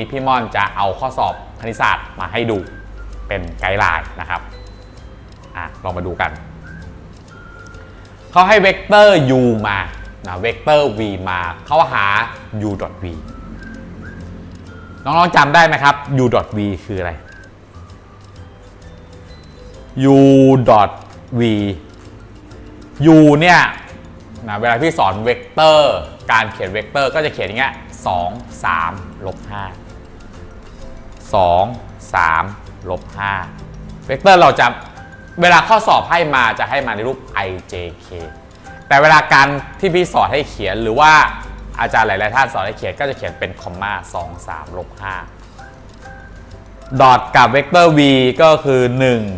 พี่ม่อนจะเอาข้อสอบคณิตศาสตร์มาให้ดูเป็นไกด์ไลน์นะครับอะลองมาดูกันเขาให้เวกเตอร์ u มานะเวกเตอร์ v มาเขาหา u v น้องๆจำได้ไหมครับ u v คืออะไร u v u เนี่ยนะเวลาพี่สอนเวกเตอร์ การเขียนเวกเตอร์ก็จะเขียนอย่างเงี้ย2 3ลบ5 2 3ลบ5เวกเตอร์เราจะเวลาข้อสอบให้มาจะให้มาในรูป ijk แต่เวลาการที่พี่สอนให้เขียนหรือว่าอาจารย์หลาย ๆ ท่านสอนให้เขียนก็จะเขียนเป็นคอมมา2 3ลบ5ดอทกับเวกเตอร์ v ก็คือ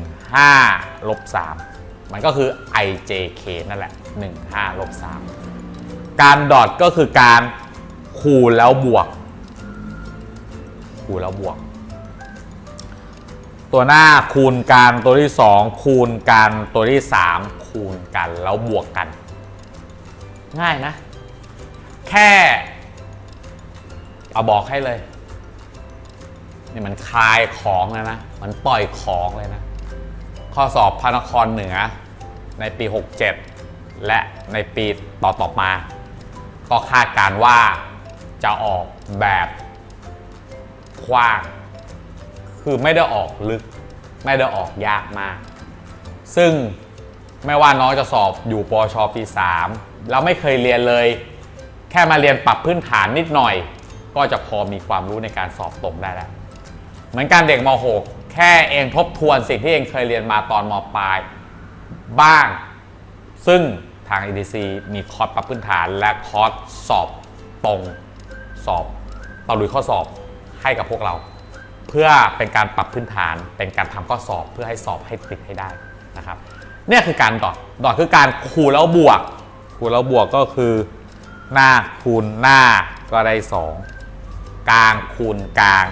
1 5ลบ3มันก็คือ ijk นั่นแหละ 1 5ลบ3การดอทก็คือการคูณแล้วบวกคูณแล้วบวก ตัวหน้าคูณกันตัวที่ 2 คูณกันตัวที่ 3 คูณกันแล้วบวกกัน ง่ายนะ แค่เอาบอกให้เลยนี่มันคลายของเลยนะ มันปล่อยของเลยนะ ข้อสอบพระนครเหนือในปี 67 และในปีต่อต่อๆมา ก็คาดการว่าจะออกแบบกว้าง คือไม่ได้ออกลึก ไม่ได้ออกยากมาก ซึ่งไม่ว่าน้องจะสอบอยู่ปชปี 3 แล้วไม่เคยเรียนเลย แค่มาเรียนปรับพื้นฐานนิดหน่อย ก็จะพอมีความรู้ในการสอบตรงได้แล้ว เหมือนการเด็กม .6 แค่เองทบทวนสิ่งที่เองเคยเรียนมาตอนมปลายบ้าง ซึ่งทาง EDC มีคอร์สปรับพื้นฐานและคอร์สสอบตรงสอบตะลุยข้อสอบให้กับพวกเรา เพื่อเป็นการปรับพื้นฐาน เป็นการทำข้อสอบเพื่อให้สอบให้ติดให้ได้นะครับเนี่ยคือการดอทดอทคือการคูณแล้วบวก คูณแล้วบวกก็คือหน้าคูณหน้าก็ได้ 2 กลางคูณกลาง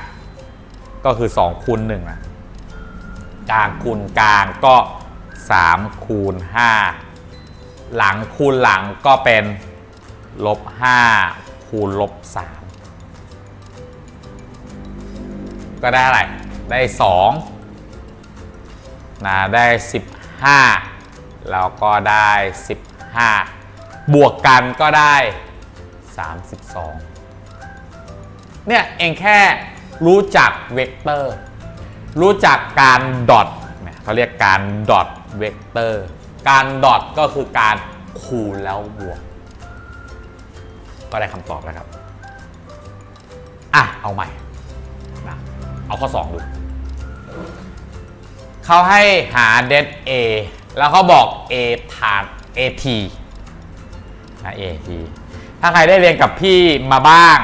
ก็คือ2คูณ1นะกลางคูณกลางก็3คูณ5หลังคูณหลังก็เป็นลบ5คูณลบ3 ก็ได้อะไร ได้2นะได้ 15 แล้วก็ได้ 15 บวกกันก็ได้ 32 เนี่ย เองแค่รู้จักเวกเตอร์ รู้จักการดอทเนี่ยเขาเรียกการดอทเวกเตอร์ การดอทก็คือการคูณแล้วบวก ก็ได้คำตอบแล้วครับ อะ เอาใหม่ เอาข้อ 2 ดูเขาให้หาเด A แล้วเขาบอก A ฐาน AT นะ AT ถ้าใครได้เรียนกับพี่มาบ้าง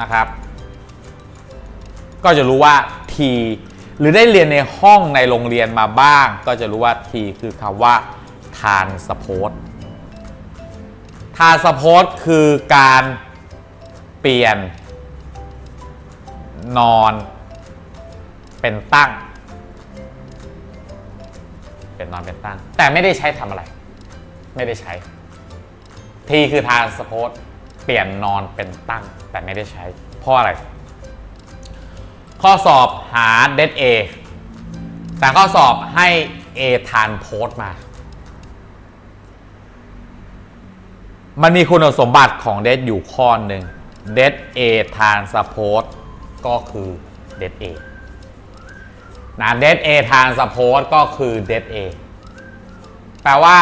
นะครับ ก็จะรู้ว่า T หรือได้เรียนในห้องในโรงเรียนมาบ้าง ก็จะรู้ว่า T คือคำว่า transpose transpose คือการเปลี่ยนนอน เป็นตั้ง เป็นนอนเป็นตั้ง แต่ไม่ได้ใช้ทำอะไร ไม่ได้ใช้ ทีคือทานสโพสเปลี่ยนนอนเป็นตั้ง แต่ไม่ได้ใช้ เพราะอะไร ข้อสอบหาเด A แต่ข้อสอบให้ A ทานโพสมา มันมีคุณสมบัติของเดทอยู่ข้อหนึ่งเด A ทานสโพสก็คือเด A นะเด A ทา นสโพสก็คือเด A แปลว่า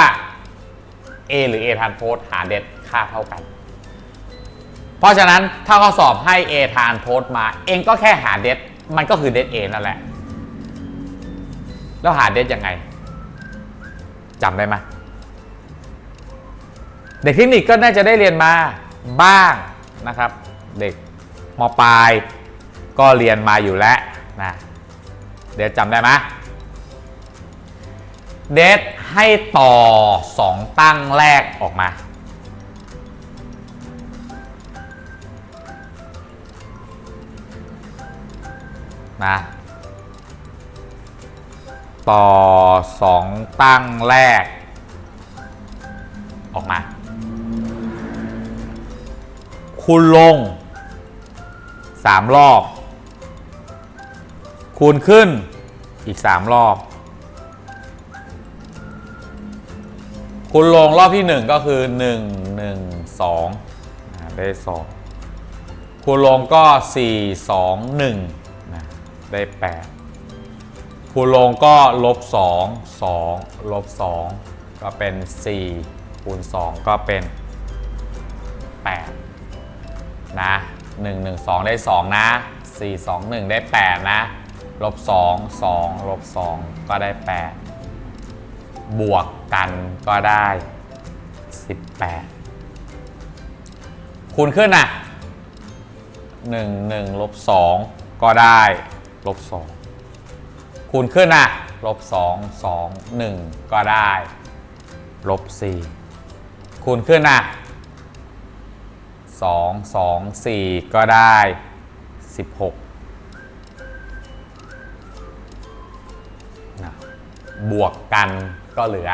A หรือ A ทานโพสหาเดค่าเท่ากัน เพราะฉะนั้นถ้าข้อสอบให้ A ทานโพสมา เองก็แค่หาเดมันก็คือเด A นั่นแหละ แล้วหาเดยังไงจำได้ไหมเด็กเทคนิคก็น่าจะได้เรียนมาบ้างนะครับ เด็กมปลายก็เรียนมาอยู่แล้วนะ เดี๋ยวจำได้ไหมเดทให้ต่อ 2 ตั้งแรกออกมานะต่อ 2 ตั้งแรก ออกมาคูณลง 3 รอบ คูณขึ้นอีก 3 รอบ คูณลงรอบที่ 1 ก็คือ 1 1 2นได้ 2 คูณลงก็ 4 2 1นะได้ 8 คูณลงก็ลบ 2 2 ลบ 2 ก็เป็น 4 คูณ 2 ก็เป็น 8 นะ 1 1 2 ได้ 2 นะ 4 2 1 ได้ 8 นะ ลบ2 2ลบ2ก็ได้ 8 บวกกันก็ได้ 18 คูณขึ้นน่ะ1 1ลบ2ก็ได้ลบ2คูณขึ้นน่ะลบ2 2 1 ก็ได้ลบ4คูณขึ้นน่ะ2 2 4 ก็ได้ 16 นะบวกกันก็เหลือ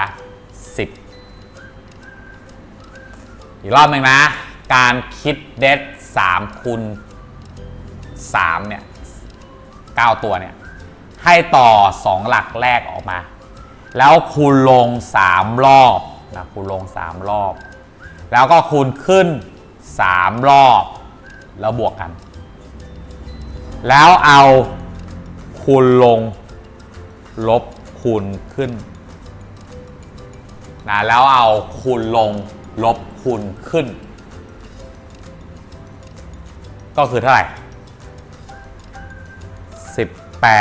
10 อีกรอบหนึ่งนะ การคิดเด็ด3คูณ3เนี่ย9ตัวเนี่ย ให้ต่อ 2 หลักแรกออกมา แล้วคูณลง 3 รอบนะคูณลง 3 รอบ แล้วก็คูณขึ้น 3 รอบ แล้วบวกกัน แล้วเอาคูณลง ลบคูณขึ้นนะแล้วเอาคูณลงลบคูณขึ้น ก็คือเท่าไหร่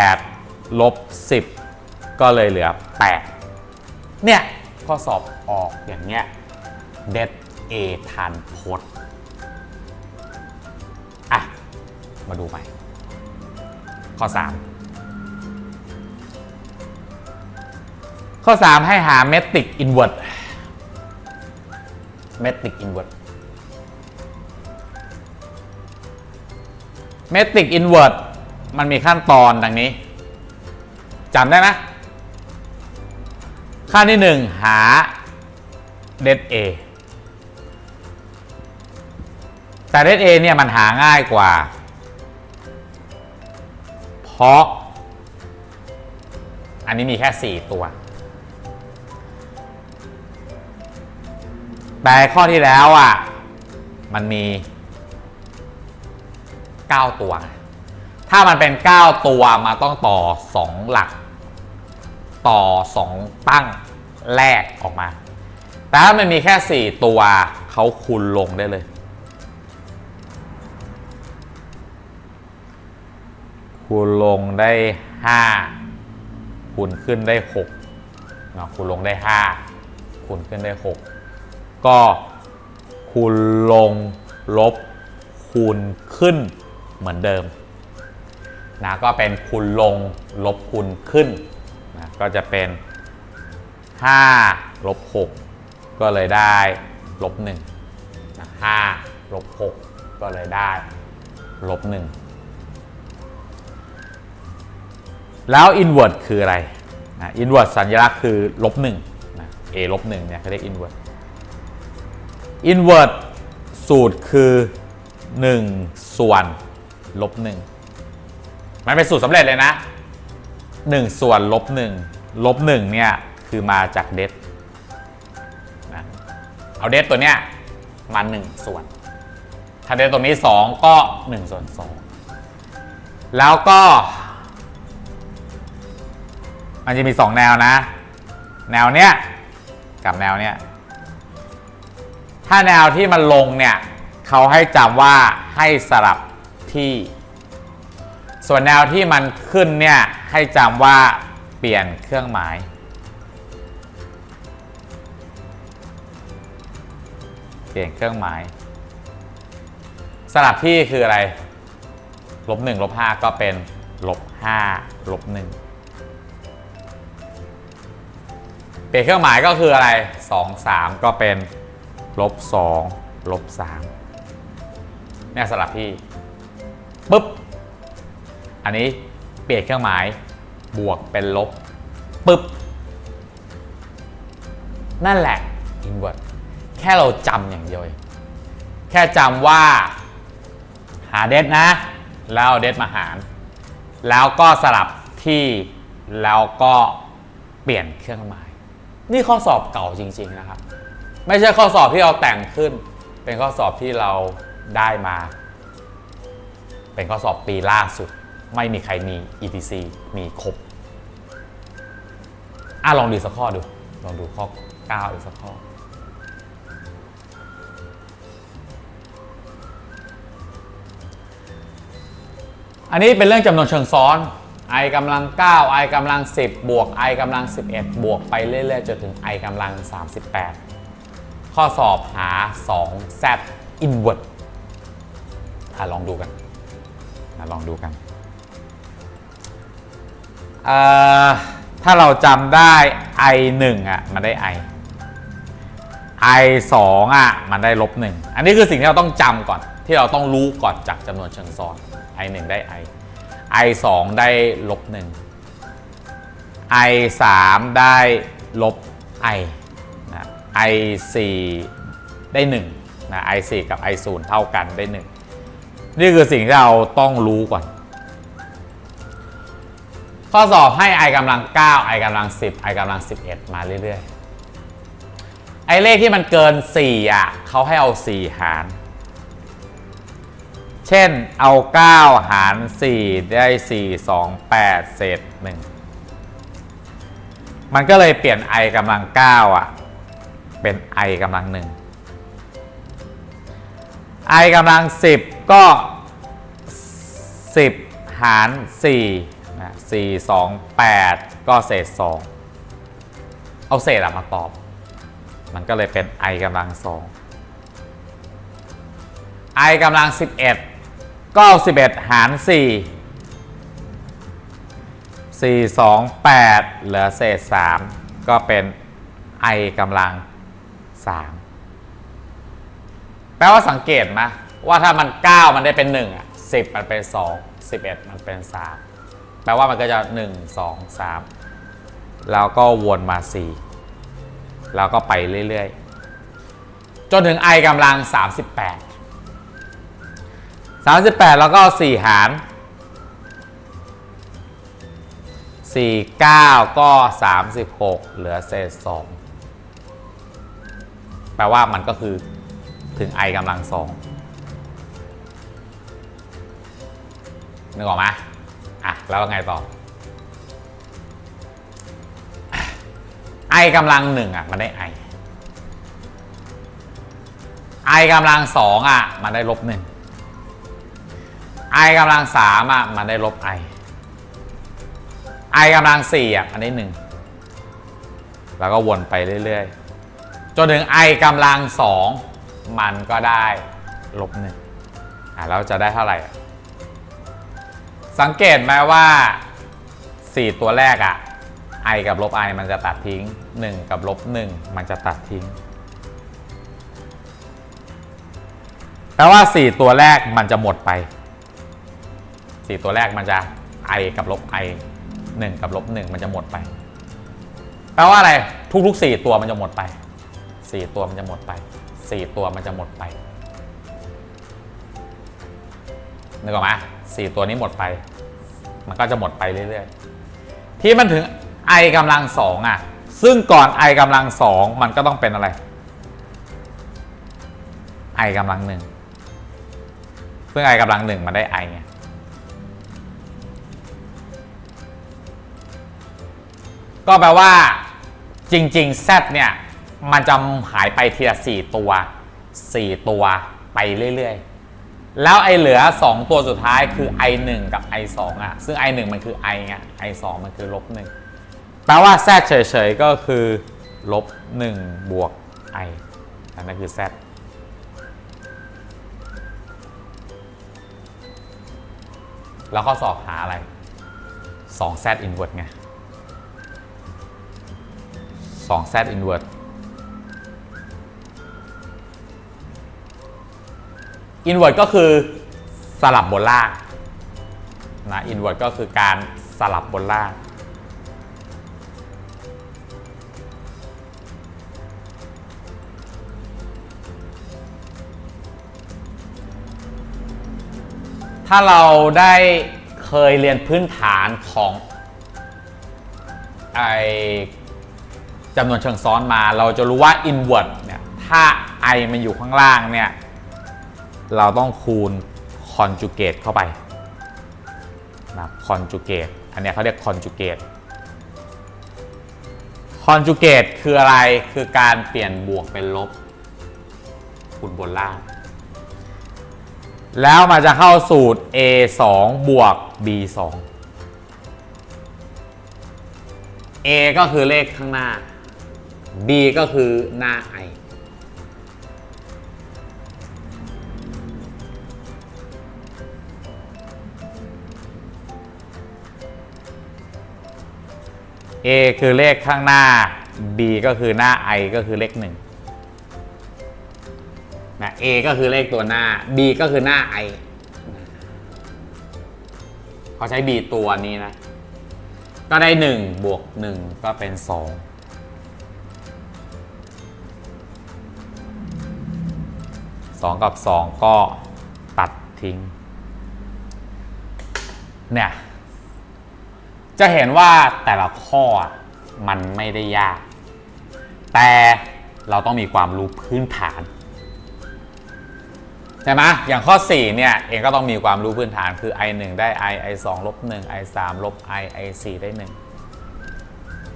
18 ลบ 10 ก็เลยเหลือ 8 เนี่ยข้อสอบออกอย่างเงี้ยเด็ด A ทันโพสอะ มาดูใหม่ ข้อ 3 ข้อ 3 ให้หาเมตริกอินเวอร์ตเมตริกอินเวอร์ตเมตริกอินเวอร์ตมันมีขั้นตอนดังนี้จำได้ไหมขั้นที่ 1 หาเดด A แต่เดด A เนี่ยมันหาง่ายกว่า เพราะ อันนี้มีแค่ 4 ตัว แต่ข้อที่แล้วอะ มันมี 9 ตัว ถ้ามันเป็น 9 ตัวมาต้องต่อ 2 หลัก ต่อ 2 ตั้งแรกออกมา แต่ถ้ามันมีแค่ 4 ตัวเขาคูณลงได้เลย คูณลงได้ 5 คูณขึ้นได้6นาะคูณลงได้ 5 คูณขึ้นได้ 6 ก็คูณลงลบคูณขึ้นเหมือนเดิมนะก็เป็นคูณลงลบคูณขึ้นนะก็จะเป็น 5 ลบ 6 ก็เลยได้ลบ1นะ5ลบ 6 ก็เลยได้ลบ 1 แล้ว inverse คืออะไรนะ inverse สัญลักษณ์คือลบ1นะ a ลบ1เนี่ยเขาเรียก inverse inverse สูตรคือ 1 ส่วนลบ1มันเป็นสูตรสำเร็จเลยนะ 1 ส่วนลบ1ลบ1เนี่ย คือมาจากเดดนะเอาเดดตัวเนี้ยมา 1 ส่วน ถ้าเดดตัวนี้ 2 ก็ 1 ส่วน 2 แล้วก็ มันจะมี 2 แนวนะ แนวเนี้ยกับแนวเนี้ย ถ้าแนวที่มันลงเนี่ยเขาให้จำว่าให้สลับที่ ส่วนแนวที่มันขึ้นเนี่ยให้จำว่าเปลี่ยนเครื่องหมาย เปลี่ยนเครื่องหมาย สลับที่คืออะไรลบหนึ่งลบห้าก็เป็นลบห้าลบหนึ่งเปลี่ยนเครื่องหมายก็คืออะไรสองสามก็เป็น ลบสองลบสามเนี่ยสลับที่ปุ๊บ อันนี้เปลี่ยนเครื่องหมายบวกเป็นลบปุ๊บ นั่นแหละ invert แค่เราจำอย่างเดียวเองแค่จำว่าหาเดทนะ แล้วเอาเดทมาหาร แล้วก็สลับที่แล้วก็เปลี่ยนเครื่องหมาย นี่ข้อสอบเก่าจริง ๆ นะครับ ไม่ใช่ข้อสอบที่เราแต่งขึ้น เป็นข้อสอบที่เราได้มา เป็นข้อสอบปีล่าสุด ไม่มีใครมี ETC มีครบอะลองดูสักข้อดู ลองดูข้อ 9 อีกสักข้อ อันนี้เป็นเรื่องจำนวนเชิงซ้อน i กำลัง 9 i กำลัง 10 บวก i กำลัง 11 บวกไปเรื่อยๆ จนถึง i กำลัง 38 ข้อสอบหา2 z inverse อะลองดูกันอลองดูกันเอ่อถ้าเราจำได้ i 1อะมันได้ i i 2อะมันได้ลบ1อันนี้คือสิ่งที่เราต้องจำก่อน ที่เราต้องรู้ก่อนจากจำนวนเชิงซ้อน i 1ได้ i i 2ได้ลบ1 i 3ได้ลบ i i 4 ได้1นะ i 4 กับ i 0 เท่ากันได้ 1 นี่คือสิ่งที่เราต้องรู้ก่อน ข้อสอบให้ i กำลัง 9 i กำลัง 10 i กำลัง 11 มาเรื่อยๆ ไอเลขที่มันเกิน 4 อะเขาให้เอา 4 หาร เช่นเอา 9 หาร 4 ได้ 4 2 8 เศษ 1 มันก็เลยเปลี่ยน i กำลัง 9 อะ เป็น i กำลัง1 i กำลัง 10 ก็ 10 หาร4นะ4 2 8 ก็เศษ 2 เอาเศษอะมาตอบ มันก็เลยเป็น i กำลัง 2 i กำลัง 11 ก็เอา11 หาร 4 4 2 8 เหลือเศษ 3 ก็เป็น i กำลัง 3 แปลว่าสังเกตไหมว่าถ้ามัน 9 มันได้เป็น1อะ10 มันเป็น 2 11 มันเป็น 3 แปลว่ามันก็จะ 1 2 3 แล้วก็วนมา 4 แล้วก็ไปเรื่อยๆ จนถึง i กำลัง 38 38 แล้วก็ 4 หาร 4 9 ก็ 36 เหลือเศษ 2 แปลว่ามันก็คือถึง i กำลัง2นึกออกไหมอะ แล้วไงต่อ i กำลัง1อะ มันได้ i i กำลัง2อะ มันได้ลบ1 i กำลัง3อะ มันได้ลบ i i กำลัง4อะ มันได้1แล้วก็วนไปเรื่อย ๆ จนถึง i กำลัง 2 มันก็ได้ลบ1อะแล้วจะได้เท่าไหร่ สังเกตไหมว่า 4 ตัวแรกอะ i กับลบ i มันจะตัดทิ้ง 1 กับลบ 1 มันจะตัดทิ้งแปลว่า 4 ตัวแรกมันจะหมดไป 4 ตัวแรกมันจะ i กับลบ i 1 กับลบ 1 มันจะหมดไป แปลว่าอะไร ทุกๆ 4 ตัวมันจะหมดไป 4 ตัวมันจะหมดไป 4 ตัวมันจะหมดไปนึกออกไหมสี่ตัวนี้หมดไป มันก็จะหมดไปเรื่อยๆ ที่มันถึง i กำลังสองอะ ซึ่งก่อน i กำลังสองมันก็ต้องเป็นอะไร i กำลังหนึ่งซึ่ง i กำลังหนึ่งมันได้ i ไงก็แปลว่าจริงๆ z เนี่ย มันจะหายไปทีละ4ตัว4ตัวไปเรื่อยๆ แล้วไอเหลือ 2 ตัวสุดท้ายคือ i 1 กับ i 2 อะ ซึ่ง i 1 มันคือ i ไง i 2 มันคือลบ1แปลว่า z เฉยๆ ก็คือลบ1บวก i อันนั้นคือ z แล้วข้อสอบหาอะไร 2z inverse ไง 2z inverse inverse ก็คือสลับบนล่างนะ inverse ก็คือการสลับบนล่างถ้าเราได้เคยเรียนพื้นฐานของไอจำนวนเชิงซ้อนมา เราจะรู้ว่า inward เนี่ย ถ้า i มันอยู่ข้างล่างเนี่ย เราต้องคูณ conjugate เข้าไปนะ conjugate อันนี้เขาเรียก conjugate conjugate คืออะไรคือการเปลี่ยนบวกเป็นลบคูณบนล่าง แล้วมันจะเข้าสูตร a 2บวก b 2 a ก็คือเลขข้างหน้า b ก็คือหน้า i a คือเลขข้างหน้า b ก็คือหน้า i ก็คือเลขหนึ่งนะ a ก็คือเลขตัวหน้า b ก็คือหน้า i เขาใช้ b ตัวนี้นะ ก็ได้ 1 บวก 1 ก็เป็น 2 2 กับ 2 ก็ตัดทิ้ง เนี่ย จะเห็นว่าแต่ละข้อมันไม่ได้ยาก แต่เราต้องมีความรู้พื้นฐานใช่ไหมอย่างข้อ 4 เนี่ย เองก็ต้องมีความรู้พื้นฐานคือ i 1ได้ i i 2ลบ1 i 3ลบ i i 4ได้1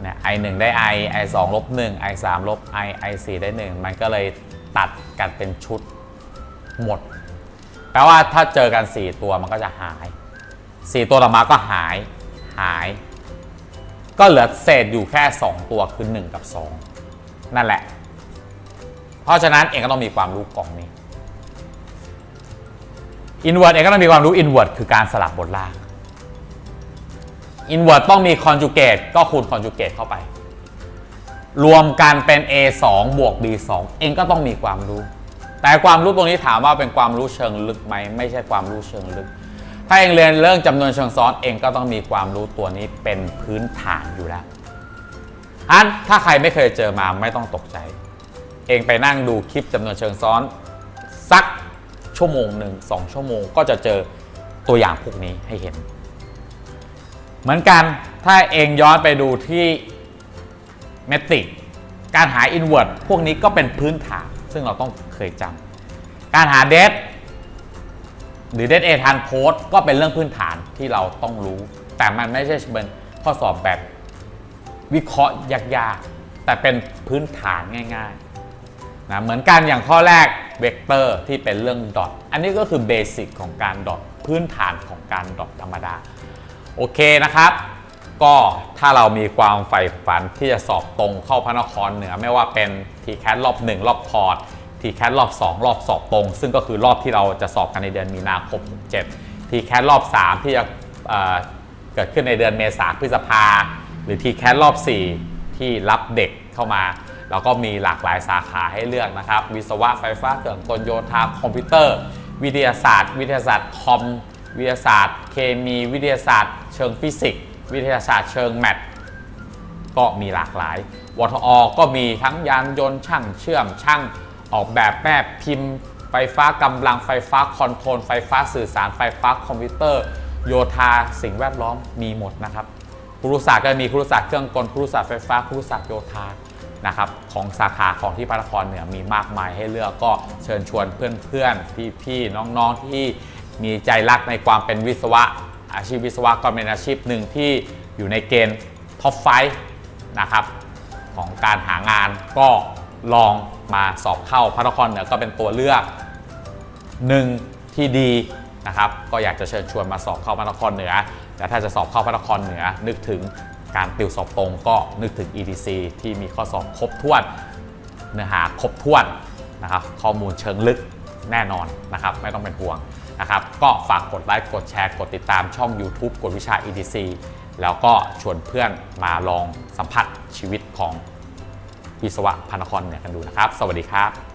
เนี่ย i 1ได้ i i 2ลบ1 i 3ลบ i i 4ได้ 1 มันก็เลยตัดกันเป็นชุดหมด แปลว่าถ้าเจอกัน 4 ตัวมันก็จะหาย 4 ตัวต่อมาก็หาย หาย ก็เหลือเศษอยู่แค่ 2 ตัวคือ 1 กับ 2 นั่นแหละ เพราะฉะนั้นเองก็ต้องมีความรู้กล่องนี้ inward เองก็ต้องมีความรู้ inward คือการสลับบนล่าง inward ต้องมี conjugate ก็คูณ conjugate เข้าไป รวมกันเป็น a 2 บวก b 2 เองก็ต้องมีความรู้ แต่ความรู้ตรงนี้ถามว่าเป็นความรู้เชิงลึกไหมไม่ใช่ความรู้เชิงลึก ถ้าเองเรียนเรื่องจำนวนเชิงซ้อนเองก็ต้องมีความรู้ตัวนี้เป็นพื้นฐานอยู่แล้วอันถ้าใครไม่เคยเจอมาไม่ต้องตกใจ เองไปนั่งดูคลิปจำนวนเชิงซ้อน สักชั่วโมงหนึ่งสองชั่วโมงก็จะเจอตัวอย่างพวกนี้ให้เห็น เหมือนกันถ้าเองย้อนไปดูที่เมตริกการหาอินเว r ร์พวกนี้ก็เป็นพื้นฐาน ซึ่งเราต้องเคยจำการหาเดท หรือเดทเอทันโพสก็เป็นเรื่องพื้นฐานที่เราต้องรู้ แต่มันไม่ใช่เป็นข้อสอบแบบวิเคราะห์ยากๆ แต่เป็นพื้นฐานง่ายๆนะเหมือนกันอย่างข้อแรกเวกเตอร์ที่เป็นเรื่องดอทอันนี้ก็คือเบสิกของการดอทพื้นฐานของการดอทธรรมดา โอเคนะครับก็ถ้าเรามีความใฝ่ฝันที่จะสอบตรงเข้าพระนครเหนือ ไม่ว่าเป็นทีแค t รอบ 1 รอบพอร์ต ทีแค t รอบ 2 รอบสอบตรง ซึ่งก็คือรอบที่เราจะสอบกันในเดือนมีนาคม7ทีแค t รอบ 3 ที่จะเเกิดขึ้นในเดือนเมษาพฤษภา หรือทีแค t รอบ 4 ที่รับเด็กเข้ามา แล้วก็มีหลากหลายสาขาให้เลือกนะครับ วิศวะไฟฟ้าเครื่องกลโยธาคอมพิวเตอร์ วิทยาศาสตร์ วิทยาศาสตร์คอมวิทยาศาสตร์ เคมีวิทยาศาสตร์ เชิงฟิสิกส์วิทยาศาสตร์เชิงแมทก็มีหลากหลาย วทอ ก็มีทั้งยานยนต์ช่างเชื่อมช่าง ออกแบบแม่พิมพ์ ไฟฟ้ากำลังไฟฟ้าคอนโทรลไฟฟ้าสื่อสารไฟฟ้าคอมพิวเตอร์ โยธาสิ่งแวดล้อมมีหมดนะครับครุศาสตร์ก็มีครุศาสตร์เครื่องกลครุศาสตร์ไฟฟ้าครุศาสตร์โยธานะครับของสาขาของที่พระนครเหนือมีมากมายให้เลือกก็เชิญชวนเพื่อนๆพี่ๆน้องๆที่มีใจรักในความเป็นวิศวะ อาชีพวิศวะก็เป็นอาชีพหนึ่งที่อยู่ในเกณฑ์ท็อปไฟนะครับของการหางานก็ ลองมาสอบเข้าพระนครเหนือก็เป็นตัวเลือกหนึ่งที่ดีนะครับก็อยากจะเชิญชวนมาสอบเข้าพระนครเหนือแต่ถ้าจะสอบเข้าพระนครเหนือ นึกถึงการติวสอบตรงก็นึกถึง ETC ที่มีข้อสอบครบถ้วนเนื้อหาครบถ้วนนะครับข้อมูลเชิงลึกแน่นอนนะครับไม่ต้องเป็นห่วงนะครับก็ฝากกดไลค์กดแชร์กดติดตามช่อง YouTube กดวิชา ETC แล้วก็ชวนเพื่อนมาลองสัมผัสชีวิตของ วิศวะพานครเหนือกันดูนะครับ สวัสดีครับ